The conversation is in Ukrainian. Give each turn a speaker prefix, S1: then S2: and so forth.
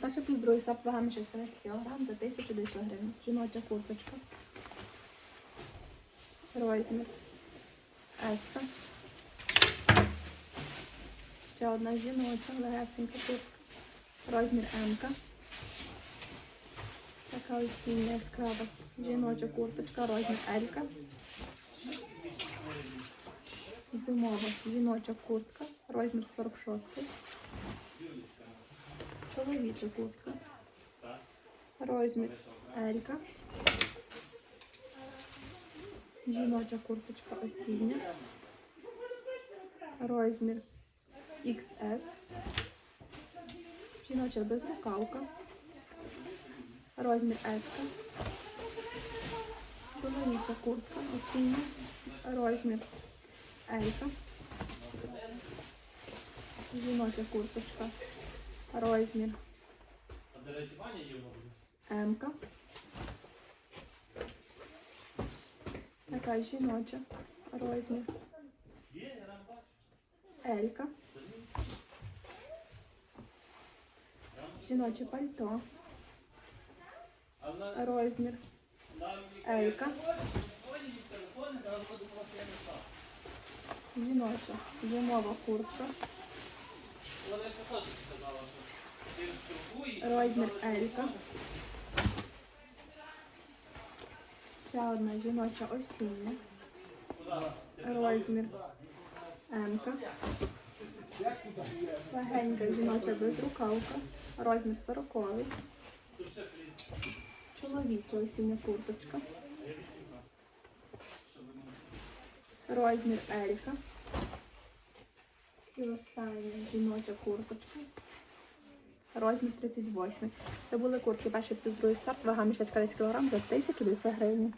S1: Перший плюс другий сап вагами 16 кг за 1200 гривень. Жіноча курточка. Розмір. Еска. Ще одна жіноча, легесенька куртка. Розмір М. Така осіння яскрава жіноча курточка, розмір L. Зимова жіноча куртка, розмір 46. Чоловіча куртка. Розмір Елька. Жіноча курточка осіння. Розмір XS. Жіноча безрукавка. Розмір S. Чоловіча куртка осіння. Розмір Елька. Жіноча курточка. Розмір
S2: А до речі, Ваня є в нас.
S1: М-ка. Така жіноча. Розмір
S2: Є, я рано бачу.
S1: Елька. Жіноче пальто.
S2: А вона
S1: Розмір
S2: нам
S1: Елька. Жіноча зимова куртка. Розмір Елька. Ще одна жіноча осіння. Розмір М-ка. Легенька жіноча безрукавка. Розмір 40. Чоловіча осіння курточка. Розмір Еріка. І остання жіноча курточка. Розмір 38. Це були куртки перший плюс другий сорт, вага мішечка 10 кг за 1900 гривень.